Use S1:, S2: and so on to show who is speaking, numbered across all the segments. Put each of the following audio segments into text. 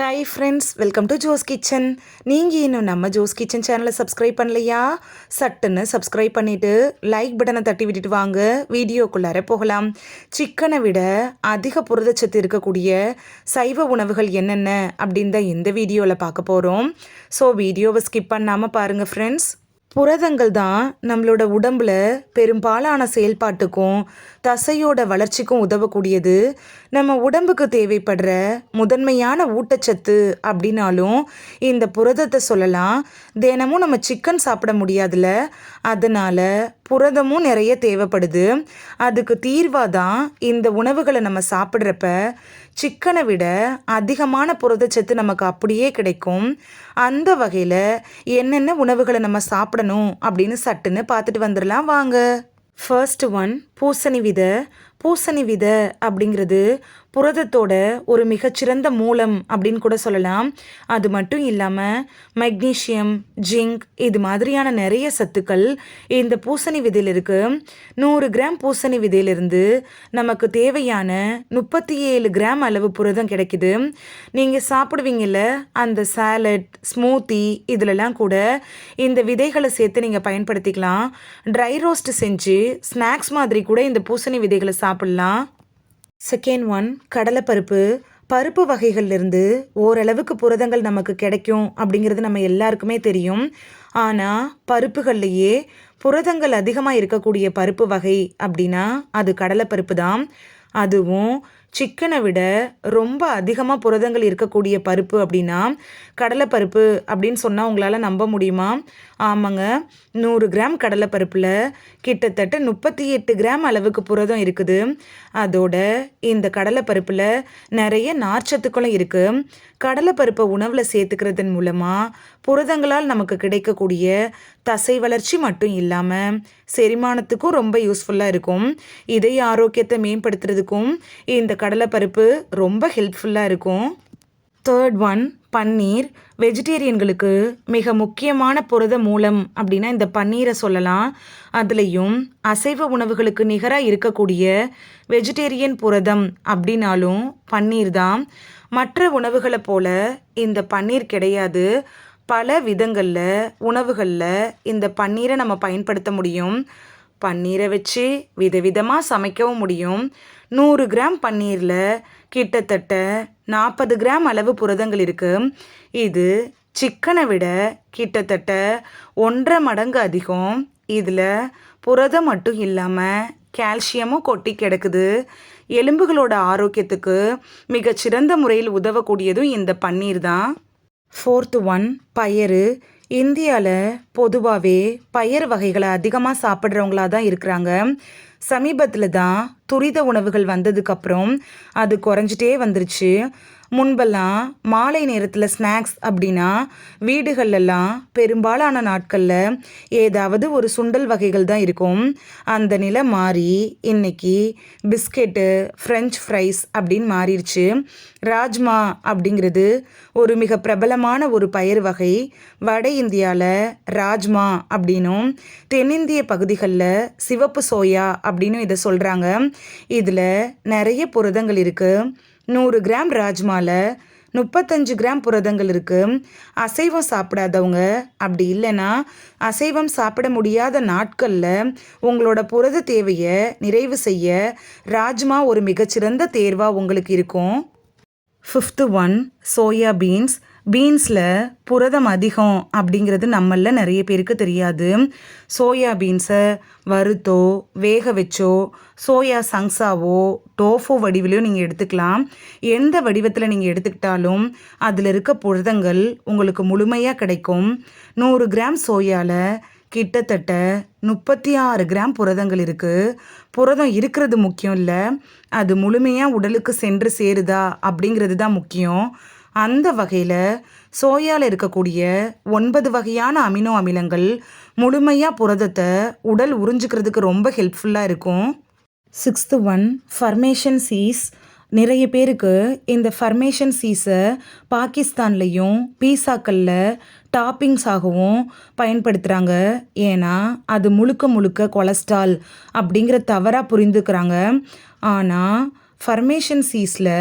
S1: Hi friends welcome to Jo's kitchen நீங்கள் இன்னும் நம்ம ஜோஸ் கிச்சன் சேனலை சப்ஸ்கிரைப் பண்ணலையா? சட்டுன்னு சப்ஸ்கிரைப் பண்ணிவிட்டு லைக் பட்டனை தட்டி விட்டுட்டு வாங்க. வீடியோக்குள்ளார போகலாம். சிக்கனை விட அதிக புரதச்சத்து இருக்கக்கூடிய சைவ உணவுகள் என்னென்ன? அப்படின்னு தான் இந்த வீடியோவில் பார்க்க போகிறோம் ஸோ வீடியோவை ஸ்கிப் பண்ணாமல் பாருங்கள் ஃப்ரெண்ட்ஸ் புரதங்கள் தான் நம்மளோட உடம்புல பெரும்பாலான செயல்பாட்டுக்கும் தசையோட வளர்ச்சிக்கும் உதவக்கூடியது. நம்ம உடம்புக்கு தேவைப்படுற முதன்மையான ஊட்டச்சத்து அப்படின்னாலும் இந்த புரதத்தை சொல்லலாம். தினமும் நம்ம சிக்கன் சாப்பிட முடியாதுல்ல அதனால் புரதமும் நிறைய தேவைப்படுது. அதுக்கு தீர்வாக தான் இந்த உணவுகளை நம்ம சாப்பிட்றப்ப சிக்கனை விட அதிகமான புரதச்சத்து நமக்கு அப்படியே கிடைக்கும். அந்த வகையில் என்னென்ன உணவுகளை நம்ம சாப்பிடணும் அப்படின்னு சட்டுன்னு பார்த்துட்டு வந்துடலாம். வாங்க. ஃபர்ஸ்ட் ஒன் பூசணி விதை. பூசணி விதை அப்படிங்கிறது புரதத்தோட ஒரு மிகச்சிறந்த மூலம் அப்படின்னு கூட சொல்லலாம். அது மட்டும் இல்லாமல் மெக்னீஷியம் ஜிங்க் இது மாதிரியான நிறைய சத்துக்கள் இந்த பூசணி விதையில் இருக்குது நூறு கிராம் பூசணி விதையிலிருந்து நமக்கு தேவையான முப்பத்தி ஏழு கிராம் அளவு புரதம் கிடைக்குது. நீங்கள் சாப்பிடுவீங்கல்ல அந்த சாலட் ஸ்மூத்தி இதிலெல்லாம் கூட இந்த விதைகளை சேர்த்து நீங்கள் பயன்படுத்திக்கலாம். ட்ரை ரோஸ்ட் செஞ்சு ஸ்நாக்ஸ் மாதிரி கூட இந்த பூசணி விதைகளை சாப்பிட்லாம். செகண்ட் ஒன் கடலைப்பருப்பு. பருப்பு வகைகள்லேருந்து ஓரளவுக்கு புரதங்கள் நமக்கு கிடைக்கும் அப்படிங்கிறது நம்ம எல்லாருக்குமே தெரியும். ஆனால் பருப்புகள்லையே புரதங்கள் அதிகமாக இருக்கக்கூடிய பருப்பு வகை அப்படின்னா அது கடலைப்பருப்பு தான். அதுவும் சிக்கனை விட ரொம்ப அதிகமாக புரதங்கள் இருக்கக்கூடிய பருப்பு அப்படின்னா கடலைப்பருப்பு அப்படின்னு சொன்னால் உங்களால் நம்ப முடியுமா? ஆமாங்க. நூறு கிராம் கடலைப்பருப்பில் கிட்டத்தட்ட முப்பத்தி எட்டு கிராம் அளவுக்கு புரதம் இருக்குது. அதோட இந்த கடலைப்பருப்பில் நிறைய நார்ச்சத்துக்களும் இருக்குது கடலைப்பருப்பை உணவில் சேர்த்துக்கிறதன் மூலமாக புரதங்களால் நமக்கு கிடைக்கக்கூடிய தசை வளர்ச்சி மட்டும் இல்லாமல் செரிமானத்துக்கும் ரொம்ப யூஸ்ஃபுல்லாக இருக்கும். இதய ஆரோக்கியத்தை மேம்படுத்துறதுக்கும் இந்த கடலைப்பருப்பு ரொம்ப ஹெல்ப்ஃபுல்லாக இருக்கும். தேர்ட் ஒன் பன்னீர். வெஜிடேரியன்களுக்கு மிக முக்கியமான புரத மூலம் அப்படின்னா இந்த பன்னீரை சொல்லலாம். அதுலேயும் அசைவ உணவுகளுக்கு நிகராக இருக்கக்கூடிய வெஜிடேரியன் புரதம் அப்படின்னாலும் பன்னீர் தான். மற்ற உணவுகளை போல இந்த பன்னீர் கிடையாது. பல விதங்களில் உணவுகளில் இந்த பன்னீரை நம்ம பயன்படுத்த முடியும். பன்னீரை வச்சு விதவிதமாக சமைக்கவும் முடியும். நூறு கிராம் பன்னீரில் கிட்டத்தட்ட நாற்பது கிராம் அளவு புரதங்கள் இருக்குது இது சிக்கனை விட கிட்டத்தட்ட ஒன்றரை மடங்கு அதிகம். இதில் புரதம் மட்டும் இல்லாமல் கால்சியமும் கொட்டி கிடக்குது. எலும்புகளோட ஆரோக்கியத்துக்கு மிகச்சிறந்த முறையில் உதவக்கூடியதும் இந்த பன்னீர் தான். ஃபோர்த்து ஒன் பயறு. இந்தியாவில் பொதுவாகவே பயிர் வகைகளை அதிகமாக சாப்பிட்றவங்களா தான் இருக்கிறாங்க. சமீபத்தில் தான் துரித உணவுகள் வந்ததுக்கப்புறம் அது குறைஞ்சிட்டே வந்துருச்சு. முன்பெல்லாம் மாலை நேரத்தில் ஸ்நாக்ஸ் அப்படின்னா வீடுகள்லாம் பெரும்பாலான நாட்களில் ஏதாவது ஒரு சுண்டல் வகைகள் தான் இருக்கும். அந்த நிலை மாறி இன்னைக்கு பிஸ்கெட்டு ஃப்ரெஞ்ச் ஃப்ரைஸ் அப்படின்னு மாறிடுச்சு ராஜ்மா அப்படிங்கிறது ஒரு மிக பிரபலமான ஒரு பயிர் வகை வட இந்தியாவில் ராஜ்மா அப்படின்னும் தென்னிந்திய பகுதிகளில் சிவப்பு சோயா அப்படின்னு இதை சொல்கிறாங்க இதில் நிறைய புரதங்கள் இருக்குது நூறு கிராம் ராஜ்மாவில் முப்பத்தஞ்சு கிராம் புரதங்கள் இருக்குது அசைவம் சாப்பிடாதவங்க அப்படி இல்லைன்னா அசைவம் சாப்பிட முடியாத நாட்களில் உங்களோட புரத தேவையை நிறைவு செய்ய ராஜ்மா ஒரு மிகச்சிறந்த தேர்வாக உங்களுக்கு இருக்கும். ஃபிஃப்த்து ஒன் சோயா பீன்ஸ் பீன்ஸில் புரதம் அதிகம் அப்படிங்கிறது நம்மளில் நிறைய பேருக்கு தெரியாது. சோயா பீன்ஸை வறுத்தோ வேக வச்சோ சோயா சங்ஸாவோ டோஃபோ வடிவிலையோ நீங்கள் எடுத்துக்கலாம். எந்த வடிவத்தில் நீங்கள் எடுத்துக்கிட்டாலும் அதில் இருக்க புரதங்கள் உங்களுக்கு முழுமையாக கிடைக்கும். நூறு கிராம் சோயாவில் கிட்டத்தட்ட முப்பத்தி ஆறு கிராம் புரதங்கள் இருக்குது புரதம் இருக்கிறது முக்கியம் இல்லை. அது முழுமையாக உடலுக்கு சென்று சேருதா அப்படிங்கிறது தான் முக்கியம். அந்த வகையில் சோயாவில் இருக்கக்கூடிய ஒன்பது வகையான அமினோ அமிலங்கள் முழுமையாக புரதத்தை உடல் உறிஞ்சிக்கிறதுக்கு ரொம்ப ஹெல்ப்ஃபுல்லாக இருக்கும். சிக்ஸ்த்து ஒன் ஃபர்மேஷன் சீஸ் நிறைய பேருக்கு இந்த ஃபர்மேஷன் சீஸை பாகிஸ்தான்லேயும் பீஸாக்களில் டாப்பிங்ஸாகவும் பயன்படுத்துகிறாங்க ஏன்னா அது முழுக்க முழுக்க கொலஸ்ட்ரால் அப்படிங்கிற தவறாக புரிந்துக்கிறாங்க ஆனால் ஃபர்மேஷன் சீஸில்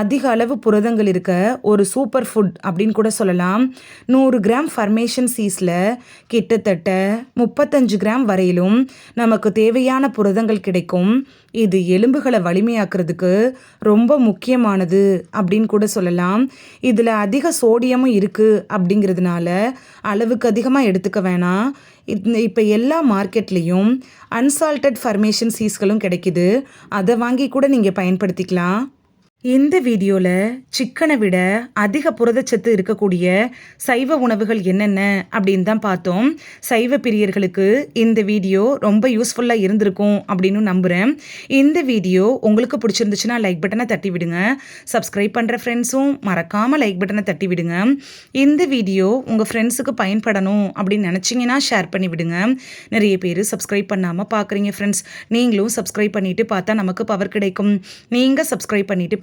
S1: அதிக அளவு புரதங்கள் இருக்க ஒரு சூப்பர் ஃபுட் அப்படின்னு கூட சொல்லலாம். நூறு கிராம் ஃபர்மேஷன் சீஸில் கிட்டத்தட்ட முப்பத்தஞ்சு கிராம் வரையிலும் நமக்கு தேவையான புரதங்கள் கிடைக்கும். இது எலும்புகளை வலிமையாக்குறதுக்கு ரொம்ப முக்கியமானது அப்படின்னு கூட சொல்லலாம். இதில் அதிக சோடியமும் இருக்குது அப்படிங்கிறதுனால அளவுக்கு அதிகமாக எடுத்துக்க வேணாம். இப்போ எல்லா மார்க்கெட்லேயும் அன்சால்டட் ஃபர்மேஷன் சீஸ்களும் கிடைக்குது. அதை வாங்கி கூட நீங்கள் பயன்படுத்திக்கலாம். இந்த வீடியோவில் சிக்கனை விட அதிக புரதச்சத்து இருக்கக்கூடிய சைவ உணவுகள் என்னென்ன அப்படின்னு தான் பார்த்தோம். சைவ பிரியர்களுக்கு இந்த வீடியோ ரொம்ப யூஸ்ஃபுல்லாக இருந்திருக்கும் அப்படின்னு நம்புகிறேன் இந்த வீடியோ உங்களுக்கு பிடிச்சிருந்துச்சுன்னா லைக் பட்டனை தட்டி விடுங்க. சப்ஸ்கிரைப் பண்ணுற ஃப்ரெண்ட்ஸும் மறக்காமல் லைக் பட்டனை தட்டி விடுங்க. இந்த வீடியோ உங்கள் ஃப்ரெண்ட்ஸுக்கு பயன்படணும் அப்படின்னு நினச்சிங்கன்னா ஷேர் பண்ணி விடுங்க. நிறைய பேர் சப்ஸ்கிரைப் பண்ணாமல் பார்க்குறீங்க ஃப்ரெண்ட்ஸ் நீங்களும் சப்ஸ்கிரைப் பண்ணிவிட்டு பார்த்தா நமக்கு பவர் கிடைக்கும். நீங்கள் சப்ஸ்கிரைப் பண்ணிவிட்டு